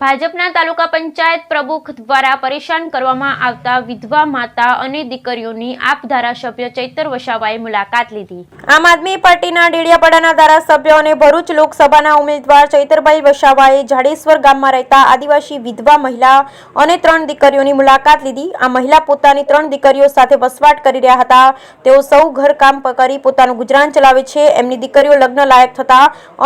ભાજપના તાલુકા પંચાયત પ્રમુખ દ્વારા પરેશાન કરવામાં આવતા વિધવા માતા અને દીકરીઓની આપ ધારાસભ્ય ચૈતર વસાવાએ મુલાકાત લીધી. આમ આદમી પાર્ટીના ડેડિયાપાડાના ધારાસભ્ય અને ભરૂચ લોકસભાના ઉમેદવાર ચૈતરભાઈ વસાવાએ જાડેશ્વર ગામમાં રહેતા આદિવાસી વિધવા મહિલા અને ત્રણ દીકરીઓની મુલાકાત લીધી. આ મહિલા પોતાની ત્રણ દીકરીઓ સાથે વસવાટ કરી રહ્યા હતા. તેઓ સૌ ઘરકામ કરી પોતાનું ગુજરાન ચલાવે છે. એમની દીકરીઓ લગ્ન લાયક થતા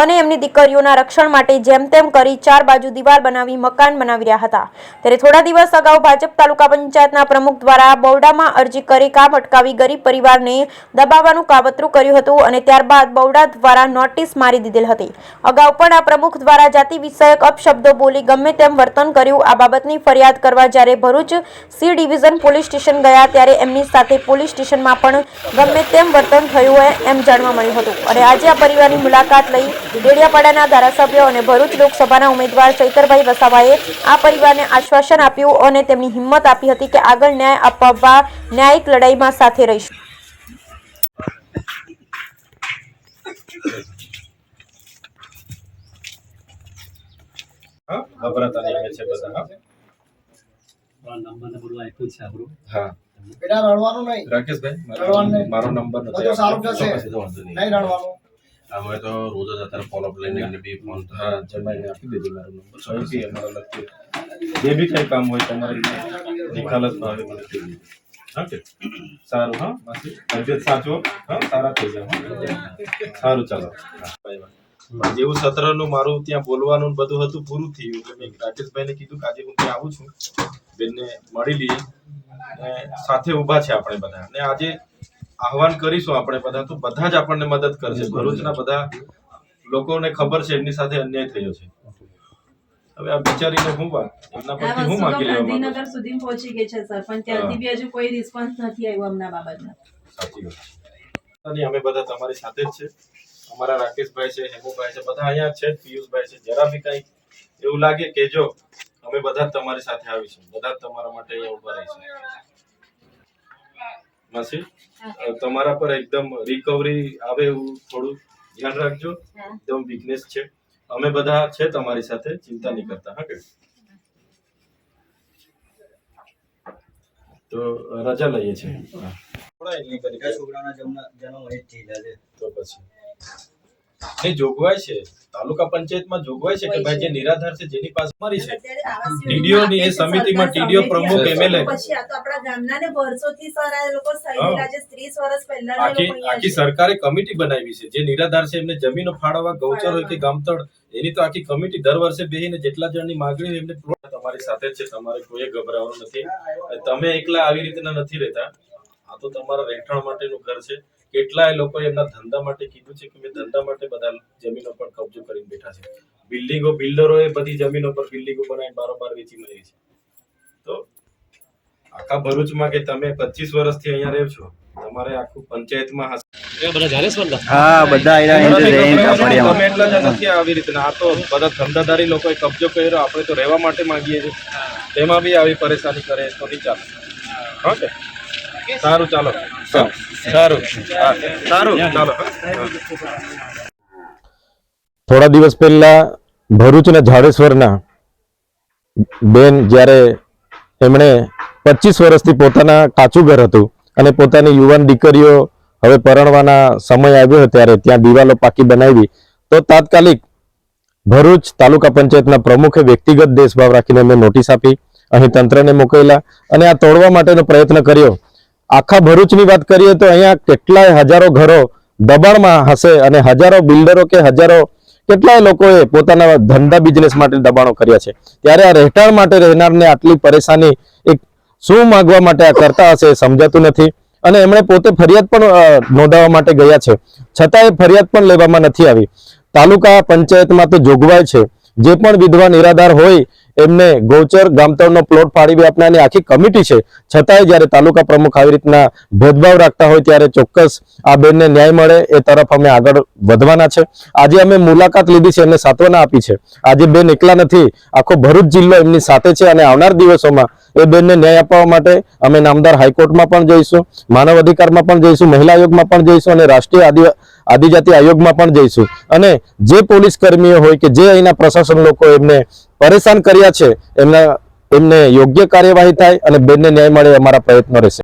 અને એમની દીકરીઓના રક્ષણ માટે જેમ તેમ કરી ચાર બાજુ દિવાલ બનાવી મકાન બનાવી રહ્યા હતા. ત્યારે થોડા દિવસ અગાઉ ભાજપ તાલુકા પંચાયતના પ્રમુખ દ્વારા બૌડામાં અરજી કરી કામ અટકાવી ગરીબ પરિવારને દબાવવાનું કાવતરું કર્યું હતું અને ત્યારબાદ બૌડા દ્વારા નોટિસ મારી દીધેલ હતી. અગાઉ પણ આ પ્રમુખ દ્વારા જાતિ વિષયક અપશબ્દો બોલી ગમે તેમ વર્તન કર્યું. આ બાબતની ફરિયાદ કરવા જ્યારે Bharuch C division police station ગયા ત્યારે એમની સાથે પોલીસ સ્ટેશનમાં પણ ગમે તેમ વર્તન થયું હોય એમ જાણવા મળ્યું હતું. અને આજે આ પરિવારની મુલાકાત લઈ ડેડિયાપાડાના ધારાસભ્ય અને ભરૂચ લોકસભાના ઉમેદવાર ચૈતરભાઈ વસાવાએ આ પરિવારને આશ્વાસન આપ્યું અને તેમની હિંમત આપી હતી કે આગળ ન્યાય અપાવવા ન્યાયિક લડાઈમાં સાથે રહીશું. ગભરાતા છે બધા હા? બેટા રડવાનું નહીં. રાકેશભાઈ મારો નંબર નથી સારું થશે. નહીં રડવાનું. અમે તો રોજ જ અત્યારે ફોલોઅપ લઈને એમને બી ફોન જમાઈને આપી દીધો મારો નંબર સૌથી અમારો લખી જે બી કઈ કામ હોય તમારે નિખાલસ ભાવે મને કહી હા સારું હા બાકી તબિયત સાચો હા સારા થઈ જાવ સારું ચાલો. જેવું સત્રનું મારું ત્યાં બોલવાનું બધું હતું પૂરું થયું. એટલે મેં રાજેશભાઈને કીધું કે આજે હું ત્યાં આવું છું. બેનને મળી લઈએ. ને સાથે ઊભા છે આપણે બધા. ને આજે આહવાન કરીશું આપણે બધા તો બધા જ આપણને મદદ કરશે. ભરૂચના બધા લોકોને ખબર છે એમની સાથે અન્યાય થયો છે. હવે આ બિચારીને હું વાત એમના પરથી હું માંગી લેવા ગાંધીનગર સુધી પહોંચી ગઈ છે સર પણ ત્યાંથી બી હજુ કોઈ રિસ્પોન્સ નથી આવ્યો અમના બાબતમાં સાચી વાત. અને અમે બધા તમારી સાથે જ છે. અમારા રાકેશભાઈ છે હેમુભાઈ છે બધા અહીંયા છે પિયુષભાઈ છે. જરા બી કઈ એવું લાગે કે જો અમે બધા જ તમારી સાથે આવીશું. બધા જ તમારા માટે અહીંયા ઊભા રહીશું. માસી તમારા પર એકદમ રિકવરી આવે એવું થોડું ધ્યાન રાખજો. એકદમ વીકનેસ છે. અમે બધા છે તમારી સાથે ચિંતા નહીં કરતા હા કે તો રજા લઈએ છીએ. હા. થોડા એની કરી. છોકરાના જન્મ જન્મ થઈ છે તો પછી. એ જોગવાઈ છે. તાલુકા પંચાયતમાં જોગવાઈ છે કે ભાઈ જે નિરાધાર છે જેની પાસે મારી છે. ટીડીઓ ની એ સમિતિમાં ટીડીઓ પ્રમુખ એમએલએ પછી આ તો આપણા ગામનાને વર્ષોથી સર આ લોકો. સહી આજે 30 વર્ષ પહેલા આખી આખી સરકારે કમિટી બનાવી છે. જે નિરાધાર છે એમને જમીનો ફાળવવા ગૌચર હોય કે ગામતળ એની તો આખી કમિટી દર વર્ષે બેહીને જેટલા જણની માંગણી હોય એમને તમારી સાથે છે. તમારે કોઈ ગભરાવાનું નથી. તમે એકલા આવી રીતના નથી રહેતા. આ તો તમારા રહેઠાણ માટેનું ઘર છે. કેટલાય લોકો એમના ધંધા માટે કીધું છે કે મેં ધંધા માટે બધા જમીનો પર કબજો કરીને બેઠા છે. બિલ્ડિંગો બિલ્ડરોએ બધી જમીનો પર બિલ્ડિંગો બનાવી બારોબાર વેચી મળી છે. તો આખા ભરૂચમાં કે તમે પચીસ વર્ષથી અહીંયા રહો છો તમારે આખું પંચાયતમાં હશે હા બધા. તમે એટલા જ નથી આવી રીતના. આ તો બધા ધંધાદારી લોકોએ કબજો કર્યો આપણે તો રહેવા માટે માંગીએ છીએ. તેમાં બી આવી પરેશાની કરે તો નહીં ચાલે. હા કે? સારું ચાલો. સારું. સારું. ચાલો. થોડા દિવસ પહેલા ભરૂચના ઝાડેશ્વરના બેન જ્યારે એમણે પચીસ વર્ષથી પોતાના કાચું ઘર હતું અને પોતાની યુવાન દીકરીઓ હવે પરણવાના સમય આવ્યો ત્યારે ત્યાં દિવાલો પાકી બનાવી તો તાત્કાલિક ભરૂચ તાલુકા પંચાયતના પ્રમુખે વ્યક્તિગત દેશભાવ રાખીને મેં નોટિસ આપી અહીં તંત્રને મોકલેલા અને આ તોડવા માટેનો પ્રયત્ન કર્યો. આખા ભરૂચની વાત કરીએ તો અહીંયા કેટલાય હજારો ઘરો દબાણમાં હશે અને હજારો બિલ્ડરો કે હજારો કેટલાય લોકોએ પોતાના ધંધા બિઝનેસ માટે દબાણો કર્યા છે. ત્યારે આ રહેઠાણ માટે રહેનારને આટલી પરેશાની એક શું માગવા માટે આ કરતા હશે એ સમજાતું નથી અને એમણે પોતે ફરિયાદ પણ નોંધાવવા માટે ગયા છે. છતાં એ ફરિયાદ પણ લેવામાં નથી આવી. તાલુકા પંચાયતમાં તો જોગવાઈ છે. જે પણ વિધવા નિરાધાર હોય એમને ગૌચર ગામતળનો પ્લોટ ફાળવી આપનારની આખી કમિટી છે. છતાંય જ્યારે તાલુકા પ્રમુખ આવી રીતના ભેદભાવ રાખતા હોય ત્યારે ચોક્કસ આ બેનને ન્યાય મળે એ તરફ અમે આગળ વધવાના છે. આજે અમે મુલાકાત લીધી છે, એમને સાંત્વના આપી છે. આજે બેન એકલા નથી, આખો ભરૂચ જિલ્લો એમની સાથે છે અને આવનાર દિવસોમાં એ બેનને ન્યાય આપવા માટે અમે નામદાર હાઈકોર્ટમાં પણ જઈશું, માનવ અધિકારમાં પણ જઈશું, મહિલા આયોગમાં પણ જઈશું અને રાષ્ટ્રીય આદિવા આદિજાતિ આયોગમાં પણ જઈશું. અને જે પોલીસ કર્મીઓ હોય કે જે અહીંના પ્રશાસન લોકો એમને પરેશાન કર્યા છે, એમના એમને યોગ્ય કાર્યવાહી થાય અને બેનને ન્યાય મળે અમારા પ્રયત્નો રહેશે.